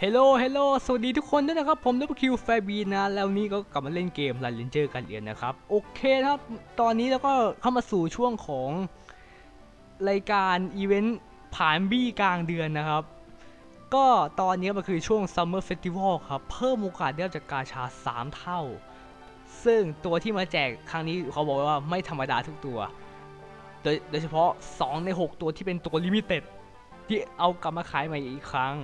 เฮลโลเฮลโลสวัสดีทุกคนด้วยนะครับ ผมดับเบิลคิวแฟบีนะ แล้วนี้ก็กลับมาเล่นเกมลันเลนเจอร์กันเอียนนะครับ โอเคครับ ตอนนี้เราก็เข้ามาสู่ช่วงของรายการอีเวนต์ผ่านบี้กลางเดือนนะครับ ก็ตอนนี้มันคือช่วง Summer Festival ครับ เพิ่มโอกาสได้รับจากกาชา 3 เท่า ซึ่งตัวที่มาแจกครั้งนี้เขาบอกว่าไม่ธรรมดาทุกตัว โดยโดยเฉพาะ 2 ใน 6 ตัวที่เป็นตัวลิมิเต็ดที่เอากลับมาขายใหม่อีกครั้ง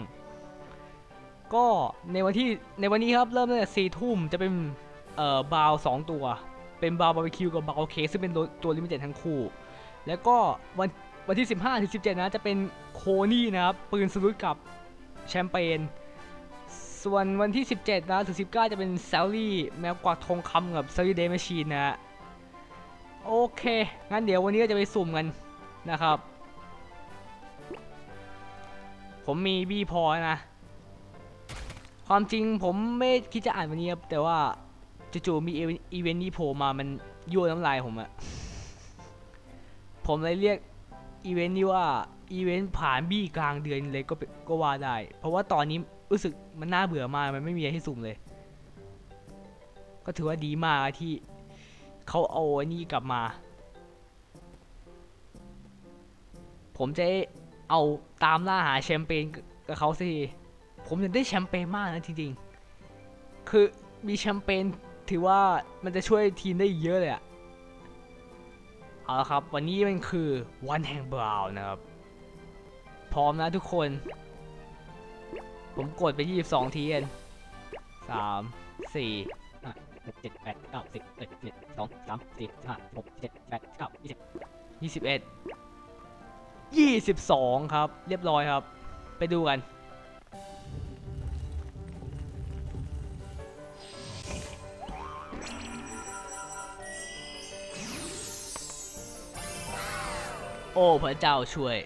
ก็ในวันที่ในวันนี้ครับเริ่มตั้งแต่สี่ทุ่มจะเป็นเอ่อบาวสองตัว เป็นบาวบาร์บีคิวกับบาวเคซึ่งเป็นตัวลิมิเต็ดทั้งคู่ แล้วก็วันวันที่ 15ถึง17 นะจะเป็นโคนี่นะครับ ปืนสลุดกับแชมเปญส่วนวันที่ 17 นะถึง 19 จะเป็นแซลลี่แมวกวักทองคำกับซารีเดย์แมชชีนนะฮะโอเค งั้นเดี๋ยววันนี้ก็จะไปสุ่มกันนะครับ ผมมีบีพอนะ ความจริงผมไม่คิดจะอ่านวันนี้ครับแต่ว่าจู่ๆมีอีเวนต์นี้โผล่มามันยั่วน้ำลายผมอะผมเลยเรียกอีเวนต์นี้ว่าอีเวนต์ผ่านบี้กลางเดือนเลยก็ก็ว่าได้ เพราะว่าตอนนี้รู้สึกมันน่าเบื่อมากมันไม่มีอะไรให้สุ่มเลย ก็ถือว่าดีมากที่เขาเอาอันนี้กลับมา ผมจะเอาตามล่าหาแชมเปญกับเขาสิ ผมอยากได้แชมเปญมากนะจริงๆ คือมีแชมเปญถือว่ามันจะช่วยทีมได้เยอะเลยอะเอาละครับ วันนี้มันคือวันแห่งบราวนะครับ พร้อมนะทุกคน ผมกดไป 22 ทีเองสามสี่ห้าหกเจ็ดแปดเก้าสิบเอ็ดสิบเอ็ดสองสามสี่ห้าหกเจ็ดแปดเก้ายี่สิบยี่สิบเอ็ดยี่สิบสองครับ เรียบร้อยครับ ไปดูกัน อ้พระเจ้าช่วย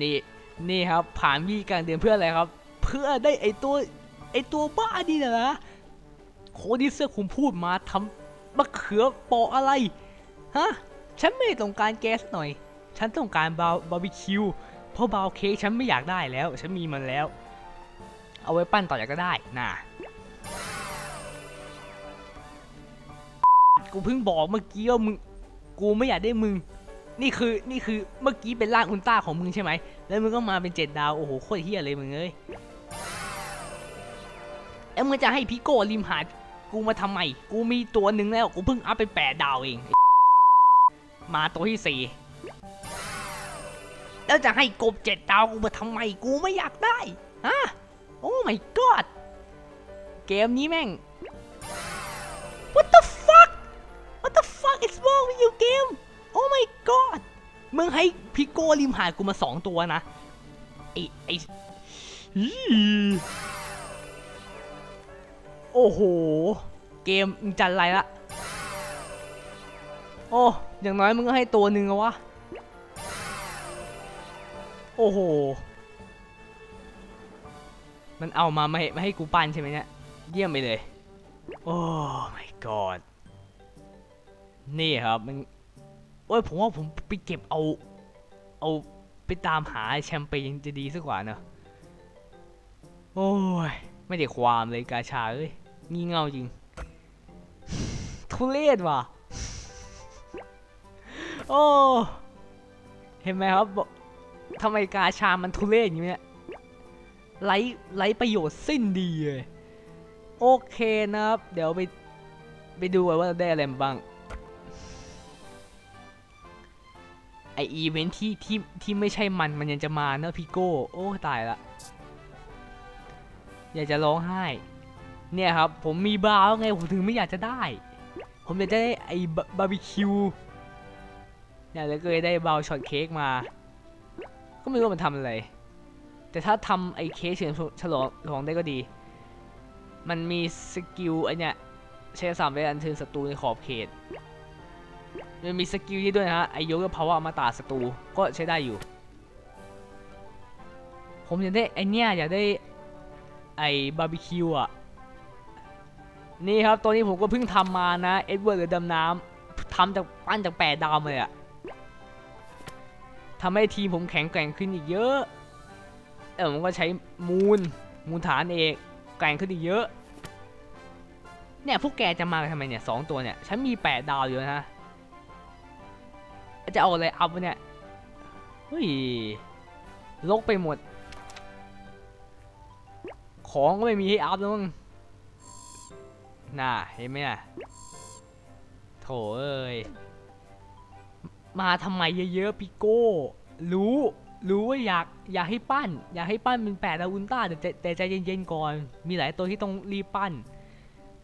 นี่นี่ครับผ่านวีการเดือนเพื่ออะไรครับ เพื่อได้ไอตัวไอตัวบ้านี่นะนะโคดีเสื้อคุมพูดมาทำมะเขือปอกอะไรฮะฉันไม่ต้องการแก๊สหน่อย ฉันต้องการบาร์บาร์บีคิวเพราะบาวเค้กฉันไม่อยากได้แล้ว ฉันมีมันแล้ว เอาไว้ปั้นต่ออยากก็ได้น่ะกูเพิ่งบอกเมื่อกี้ว่ามึง กูไม่อยากได้มึง นี่คือนี่คือเมื่อกี้เป็นร่างอุลตร้าของมึงใช่ไหม แล้วมึงก็มาเป็นเจ็ดดาว โอ้โหโคตรเฮี้ยเลยมึงเอ้ยแล้วมึงจะให้พิโก้ริมหาดกูมาทำไม กูมีตัวหนึ่งแล้ว กูเพิ่งอัพไปแปดดาวเอง มาตัวที่สี่แล้วจะให้กบเจ็ดดาวกูมาทำไม กูไม่อยากได้ ฮะ โอ้ my god เกมนี้แม่ง fuck is wrong with you game oh my god มึงให้พิโก้ริมหาดกูมาสองตัวนะ ไอไอโอ้โห เกมมึงจัดไรละ โอ้ อย่างน้อยมึงก็ให้ตัวหนึ่งอะวะ โอ้โห มันเอามาไม่ไม่ให้กูปั้นใช่ไหมเนี่ย เยี่ยมไปเลย โอ้ my god นี่ครับมันโอ้ยผมว่าผมไปเก็บเอา เอาไปตามหาแชมเปญจะดีสักกว่าเนอะโอ้ย ไม่ได้ความเลยกาชาเอ้ยงี่เง่าจริง ทุเรศว่ะ โอ้ เห็นไหมครับทำไมกาชามันทุเรศอย่างเนี้ยไร้ไร้ประโยชน์สิ้นดีเลย โอเคนะครับ เดี๋ยวไป ไปดูว่าเราได้อะไรบ้าง ไออีเวนท์ที่ที่ที่ไม่ใช่มันมันยังจะมาเนอะพี่โก้ โอ้ตายละ อยากจะร้องไห้ เนี่ยครับ ผมมีบาวน์ไงผมถึงไม่อยากจะได้ ผมอยากจะได้ไอบาร์บีคิวเนี่ยแล้วก็ได้บาวน์ช็อตเค้กมา ก็ไม่รู้มันทำอะไร แต่ถ้าทำไอเค้กเฉลิมฉลองฉลองได้ก็ดี มันมีสกิลไอเนี่ยใช้สามไปอันเชิญศัตรูในขอบเขต มันมีสกิลนี้ด้วยนะฮะไอโยกพาวเวอร์มาตาศัตรูก็ใช้ได้อยู่ ผมอยากได้ไอเนี้ยอยากได้ไอบาร์บีคิวอะนี่ครับตัวนี้ผมก็เพิ่งทำมานะเอ็ดเวิร์ดหรือดำน้ำทำจากปั้นจากแปดดาวเลยอะทำให้ทีมผมแข็งแกร่งขึ้นอีกเยอะเออมันก็ใช้มูลมูลฐานเอกแกร่งขึ้นอีกเยอะเนี่ยพวกแกจะมาทำไมเนี่ยสองตัวเนี่ยฉันมีแปดดาวอยู่นะ จะเอาอะไรอัพเนี่ย เฮ้ยลกไปหมด ของก็ไม่มีให้อัพแล้วมั้งน่าเห็นไหมน่ะโถเอ้ย มาทำไมเยอะๆปิโก้ รู้ รู้ว่าอยากอยากให้ปั้น อยากให้ปั้นเป็นแปดดาวอุลต้าแต่แต่ใจเย็นๆก่อน มีหลายตัวที่ต้องรีบปั้น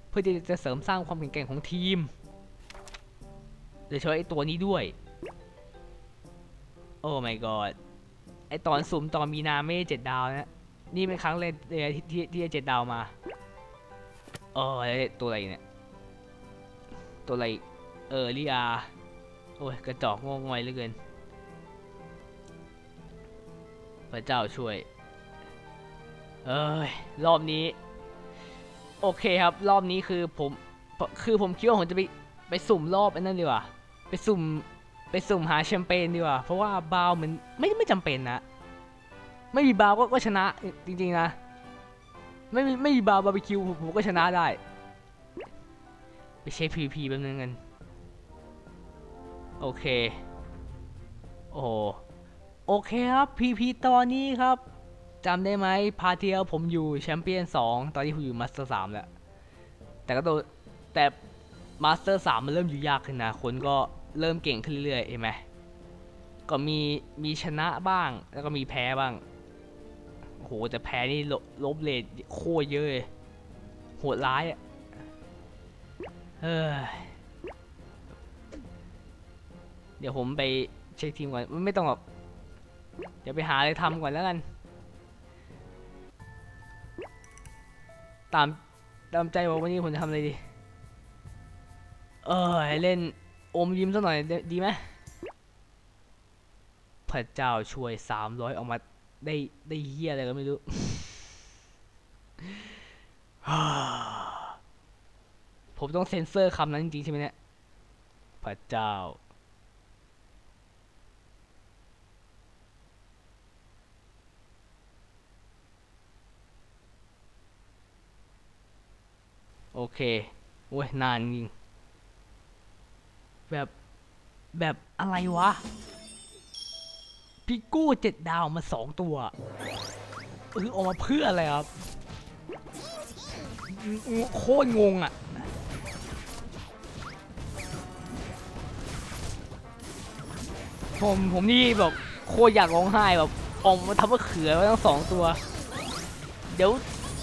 เพื่อที่จะเสริมสร้างความแข็งแกร่งของทีมโดยเฉพาะไอ้ตัวนี้ด้วย โอ้ my god ไอตอนสุ่มตอนมีนาไม่ได้เจ็ดดาวนะ นี่เป็นครั้งแรกเลยที่ที่ที่เจ็ดดาวมาเออตัวอะไรเนี่ย ตัวอะไร เออลิอาโอ้ยกระจอกงงงอยเหลือเกิน พระเจ้าช่วย เอ้ย รอบนี้ โอเคครับ รอบนี้คือผม คือผมคิดว่าผมจะไปไปสุ่มรอบไอ้นั่นดีกว่า ไปสุ่ม ไปสุ่มหาแชมเปญดีกว่า เพราะว่าบาวมันไม่ไม่จำเป็นนะ ไม่มีบาวก็ก็ชนะจริงๆนะ ไม่มีไม่มีบาวบาร์บีคิวผมก็ชนะได้ ไปเช็ค PVP แป๊บนึงกัน โอเค โอ้โอเคครับ PVP ตอนนี้ครับจำได้ไหมพาร์ทที่แล้วผมอยู่แชมเปี้ยน2 ตอนนี้ผมอยู่มาสเตอร์3แล้ว แต่ก็ตัวแต่มาสเตอร์3มันเริ่มอยู่ยากขึ้นนะคนก็ เริ่มเก่งขึ้นเรื่อยๆเห็นไหมก็มีมีชนะบ้าง แล้วก็มีแพ้บ้างโหแต่แพ้นี่ลบลบเลทโคตรเยอะเลยโหดร้ายอะเฮ้ยเดี๋ยวผมไปเช็คทีมก่อนไม่ต้องหรอกเดี๋ยวไปหาอะไรทำก่อนแล้วกัน ตามตามใจว่าวันนี้ผมจะทำอะไรดี เออเล่น อมยิ้มสักหน่อยได้ดีไหมพระเจ้าช่วยสามร้อยออกมาได้ได้เฮียอะไรก็ไม่รู้ผมต้องเซ็นเซอร์คำนั้นจริงๆใช่ไหมเนี่ยพระเจ้า โอเคโอ้ยนานจริง แบบแบบอะไรวะ พิกโก้เจ็ดดาวมาสองตัวเออออกมาเพื่ออะไรครับ โคตรงงอะผมผมนี่แบบโคตรอยากร้องไห้แบบออกมาทำว่าเขือไว้ทั้งสองตัว เดี๋ยว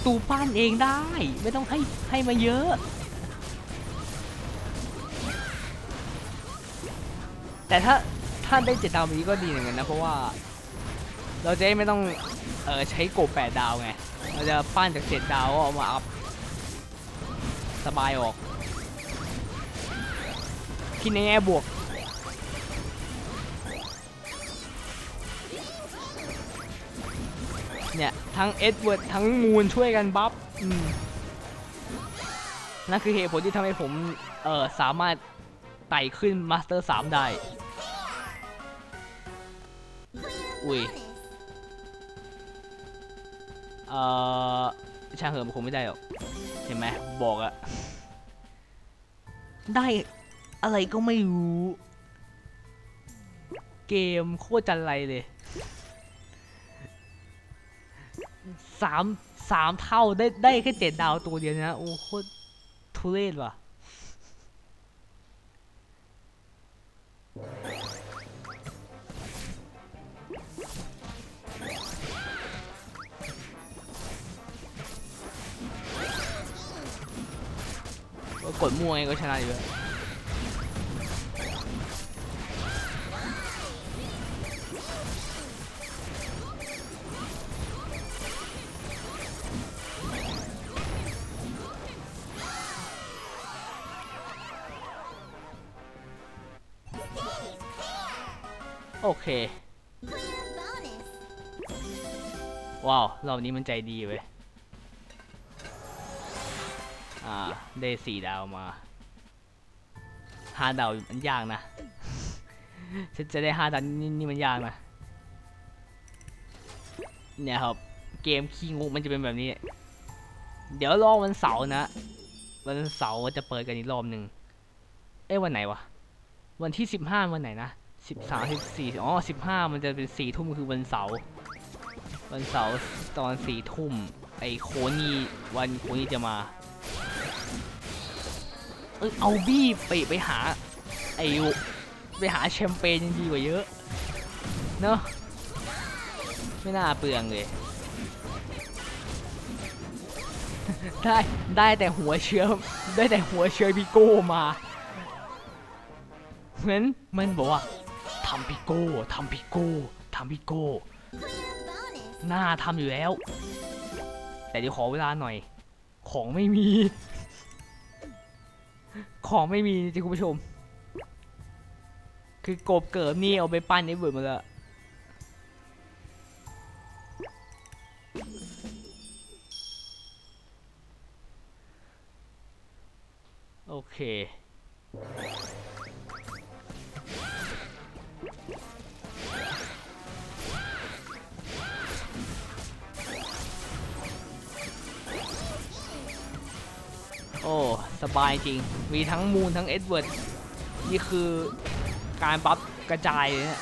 ตูป้านเองได้ ไม่ต้องให้ให้มาเยอะ แต่ถ้าถ้าได้เจ็ดดาวแบบนี้ก็ดีเหมือนกันนะ เพราะว่า เราจะไม่ต้องเออใช้โกบแปดดาวไง เราจะปั้นจากเจ็ดดาวเอามาอัพสบายออกที่ในแง่บวกเนี่ย ทั้งเอ็ดเวิร์ดทั้งมูนช่วยกันบัฟอืมนั่นคือเหตุผลที่ทำให้ผม เออสามารถไต่ขึ้นมาสเตอร์ 3 ได้ อุ้ยเอ่อช่างเหอะมันคงไม่ได้หรอกเห็นไหมบอกอะได้อะไรก็ไม่รู้ เกมโคตรจันไรเลยสามสามเท่าได้ได้แค่เจ็ดดาวตัวเดียวนะ โอ้โคตรทุเรศว่ะ ก็กดมั่วไงก็ชนะอยู่แล้วโอเค ว้าว รอบนี้มันใจดีเว้ย อ่าได้สี่ดาวมาห้าดาวมันยากนะฉันจะได้ห้าดาวนี่นี่มันยากนะเนี่ยครับเกมคีงูมันจะเป็นแบบนี้ เดี๋ยวรอวันเสาร์นะ วันเสาร์จะเปิดกันอีกรอบหนึ่งเอ้วันไหนวะวันที่สิบห้าวันไหนนะสิบสามสิบสี่อ๋อสิบห้ามันจะเป็นสี่ทุ่มคือวันเสาร์วันเสาร์ตอนสี่ทุ่มไอโคนี่วันโคนี่จะมา เอยเอาบี้ไปไปหาไอไปหาแชมเปญยังดีกว่าเยอะ เนอะไม่น่าเปลืองเลย ได้ได้แต่หัวเชื้อได้แต่หัวเชื้อพิโก้มาเหมือนมันบอกว่าทำพิโก้ทำพิโก้ทำพิโก้หน้าทำอยู่แล้ว แต่เดี๋ยวขอเวลาหน่อย ของไม่มี ของไม่มีจริงคุณผู้ชม คือกบเกิดนี่เอาไปปั้นไอ้เบิร์ดมาแล้วโอเค บายจริง มีทั้งมูนทั้งเอ็ดเวิร์ด นี่คือการบัฟกระจายเลยนี่ย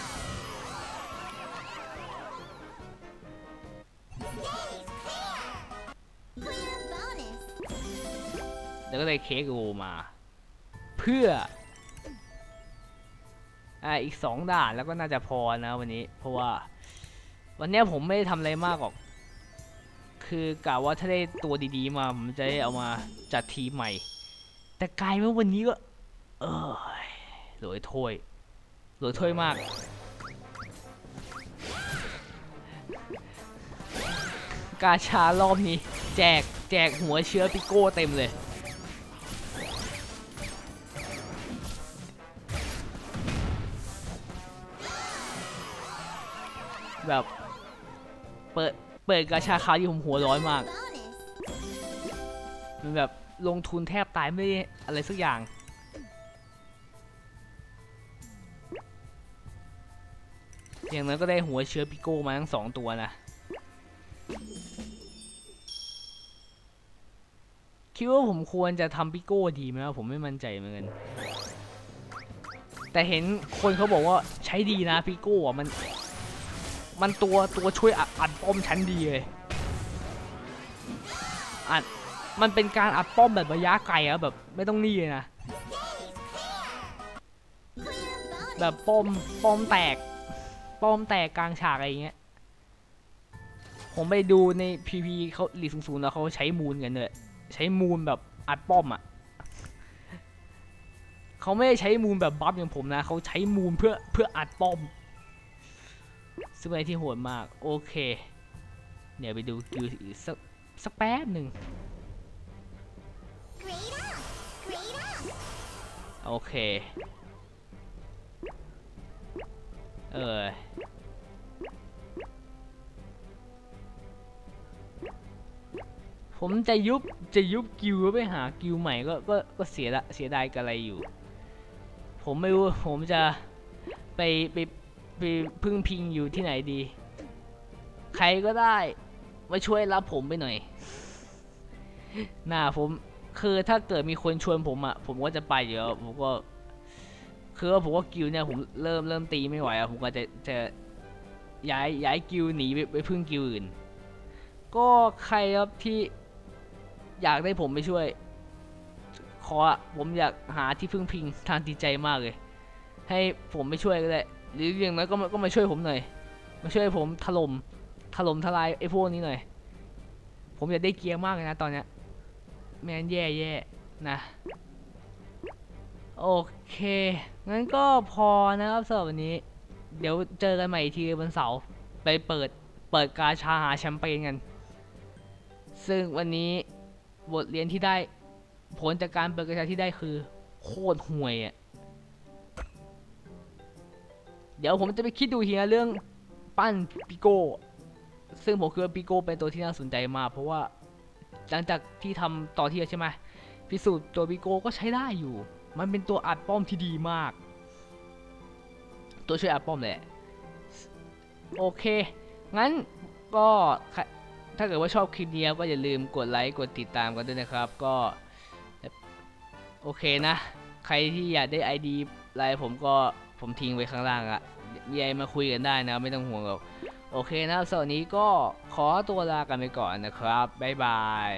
แล้วก็ได้เค้กโอมา เพื่ออ่าอีกสองด่านแล้วก็น่าจะพอนะวันนี้ เพราะว่า วันนี้ผมไม่ได้ทำอะไรมากหรอก คือกะว่าถ้าได้ตัวดีๆมา ผมจะได้เอามาจัดทีมใหม่ แต่กลายว่าวันนี้ก็ เออหลวยถ้วยหลวยถ้วยมาก กาชารอบนี้ แจกแจกหัวเชื้อปิโก้เต็มเลย แบบ เปิด เปิดกาชาคราวที่ผมหัวร้อนมากมันแบบ ลงทุนแทบตายไม่ได้อะไรสักอย่าง อย่างนั้นก็ได้หัวเชื้อพิโก้มาทั้งสองตัวนะ คิดว่าผมควรจะทำพิโก้ดีไหมวะผมไม่มั่นใจเหมือนกัน แต่เห็นคนเขาบอกว่าใช้ดีนะพิโก้มัน มันตัวตัวช่วยอัดป้อมชั้นดีเลยอัด มันเป็นการอัดป้อมแบบระยะไกลอะแบบไม่ต้องนี่เลยนะ แบบป้อมป้อมแตก ป้อมแตกกลางฉากอะไรเงี้ย ผมไปดูในพีพีเขาหลีสูงๆแล้วเขาใช้มูลกันเลยใช้มูลแบบอัดป้อมอะเขาไม่ได้ใช้มูลแบบบัฟอย่างผมนะเขาใช้มูลเพื่อเพื่ออัดป้อมซึ่งเป็นอะไรที่โหดมาก โอเค เดี๋ยวไปดูกิลสักสักแป๊บหนึ่ง โอเค เออผมจะยุบจะยุบกิวไปหากิวใหม่ก็ก็ก็เสียเสียดายกับอะไรอยู่ ผมไม่รู้ผมจะไปไปไปพึ่งพิงอยู่ที่ไหนดี ใครก็ได้มาช่วยรับผมไปหน่อยน่าผม คือถ้าเกิดมีคนชวนผมอะผมก็จะไปอยู่แล้วผมก็ คือว่าผมว่ากิลเนี่ยผมเริ่มเริ่มตีไม่ไหวอะผมก็จะจะย้ายย้ายกิลหนีไปไปพึ่งกิลอื่น ก็ใครครับที่อยากได้ผมไปช่วย ขอผมอยากหาที่พึ่งพิงทางจิตใจมากเลย ให้ผมไปช่วยก็ได้หรืออย่างน้อยก็มาก็มาช่วยผมหน่อย มาช่วยผมถล่มถล่มทลายไอ้พวกนี้หน่อย ผมอยากได้เกียร์มากเลยนะตอนเนี้ย แมนแย่แย่ๆนะโอเคงั้นก็พอนะครับสำหรับวันนี้ เดี๋ยวเจอกันใหม่อีกทีวันเสาร์ไปเปิดเปิดกาชาหาแชมเปญกันซึ่งวันนี้บทเรียนที่ได้ผลจากการเปิดกาชาที่ได้คือ โคตรห่วยอะ เดี๋ยวผมจะไปคิดดูทีนะเรื่องปั้นปิโก้ ซึ่งผมคิดว่าปิโก้เป็นตัวที่น่าสนใจมากเพราะว่า หลังจากที่ทำต่อเที่แล้วใช่ไหมพิสูจน์ตัวปิโก้ก็ใช้ได้อยู่ มันเป็นตัวอัดป้อมที่ดีมาก ตัวช่วยอัดป้อมแหละโอเค งั้นก็ถ้าเกิดว่าชอบคลิปนี้ก็อย่าลืมกดไลค์กดติดตามกันด้วยนะครับ ก็โอเคนะ ใครที่อยากได้ ID ไลน์ผมก็ผมทิ้งไว้ข้างล่างอะมีอะไรมาคุยกันได้นะ ไม่ต้องห่วงหรอก โอเคนะครับสำหรับวันนี้ก็ขอตัวลากันไปก่อนนะครับ บ๊ายบาย